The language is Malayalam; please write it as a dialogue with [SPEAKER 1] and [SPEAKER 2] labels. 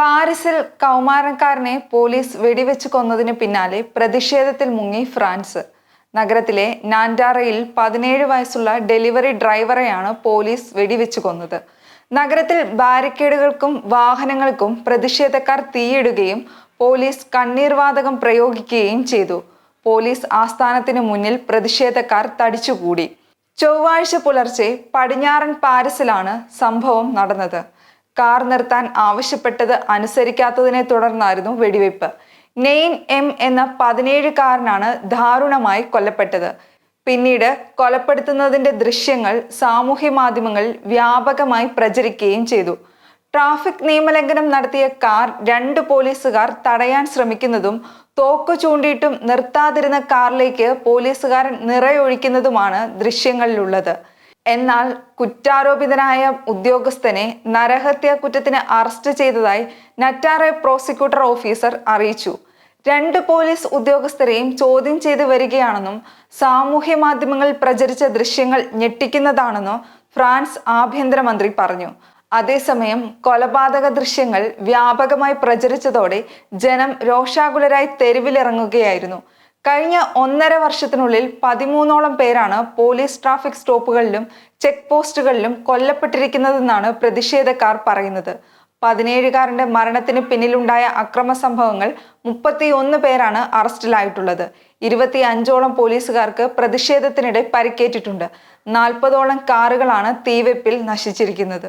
[SPEAKER 1] പാരീസിൽ കൗമാരക്കാരനെ പോലീസ് വെടിവെച്ച് കൊന്നതിന് പിന്നാലെ പ്രതിഷേധത്തിൽ മുങ്ങി ഫ്രാൻസ്. നഗരത്തിലെ നാൻഡാറയിൽ പതിനേഴ് വയസ്സുള്ള ഡെലിവറി ഡ്രൈവറെയാണ് പോലീസ് വെടിവെച്ച് കൊന്നത്. നഗരത്തിൽ ബാരിക്കേഡുകൾക്കും വാഹനങ്ങൾക്കും പ്രതിഷേധക്കാർ തീയിടുകയും പോലീസ് കണ്ണീർവാതകം പ്രയോഗിക്കുകയും ചെയ്തു. പോലീസ് ആസ്ഥാനത്തിന് മുന്നിൽ പ്രതിഷേധക്കാർ തടിച്ചുകൂടി. ചൊവ്വാഴ്ച പുലർച്ചെ പടിഞ്ഞാറൻ പാരീസിലാണ് സംഭവം നടന്നത്. കാർ നിർത്താൻ ആവശ്യപ്പെട്ടത് അനുസരിക്കാത്തതിനെ തുടർന്നായിരുന്നു വെടിവെയ്പ്. നെയ്ൻ എം എന്ന പതിനേഴുകാരനാണ് ദാരുണമായി കൊല്ലപ്പെട്ടത്. പിന്നീട് കൊലപ്പെടുത്തുന്നതിന്റെ ദൃശ്യങ്ങൾ സാമൂഹ്യ മാധ്യമങ്ങളിൽ വ്യാപകമായി പ്രചരിക്കുകയും ചെയ്തു. ട്രാഫിക് നിയമലംഘനം നടത്തിയ കാർ രണ്ട് പോലീസുകാർ തടയാൻ ശ്രമിക്കുന്നതും തോക്ക് ചൂണ്ടിയിട്ടും നിർത്താതിരുന്ന കാറിലേക്ക് പോലീസുകാരൻ നിറയൊഴിക്കുന്നതുമാണ് ദൃശ്യങ്ങളിലുള്ളത്. എന്നാൽ കുറ്റാരോപിതനായ ഉദ്യോഗസ്ഥനെ നരഹത്യാ കുറ്റത്തിന് അറസ്റ്റ് ചെയ്തതായി നറ്റാറെ പ്രോസിക്യൂട്ടർ ഓഫീസർ അറിയിച്ചു. രണ്ട് പോലീസ് ഉദ്യോഗസ്ഥരെയും ചോദ്യം ചെയ്തു വരികയാണെന്നും സാമൂഹ്യ മാധ്യമങ്ങളിൽ പ്രചരിച്ച ദൃശ്യങ്ങൾ ഞെട്ടിക്കുന്നതാണെന്നും ഫ്രാൻസ് ആഭ്യന്തരമന്ത്രി പറഞ്ഞു. അതേസമയം കൊലപാതക ദൃശ്യങ്ങൾ വ്യാപകമായി പ്രചരിച്ചതോടെ ജനം രോഷാകുലരായി തെരുവിലിറങ്ങുകയായിരുന്നു. കഴിഞ്ഞ ഒന്നര വർഷത്തിനുള്ളിൽ പതിമൂന്നോളം പേരാണ് പോലീസ് ട്രാഫിക് സ്റ്റോപ്പുകളിലും ചെക്ക് പോസ്റ്റുകളിലും കൊല്ലപ്പെട്ടിരിക്കുന്നതെന്നാണ് പ്രതിഷേധക്കാർ പറയുന്നത്. പതിനേഴുകാരന്റെ മരണത്തിന് പിന്നിലുണ്ടായ അക്രമ സംഭവങ്ങൾ മുപ്പത്തിയൊന്ന് പേരാണ് അറസ്റ്റിലായിട്ടുള്ളത്. ഇരുപത്തി അഞ്ചോളം പോലീസുകാർക്ക് പ്രതിഷേധത്തിനിടെ പരിക്കേറ്റിട്ടുണ്ട്. നാൽപ്പതോളം കാറുകളാണ് തീവെപ്പിൽ നശിച്ചിരിക്കുന്നത്.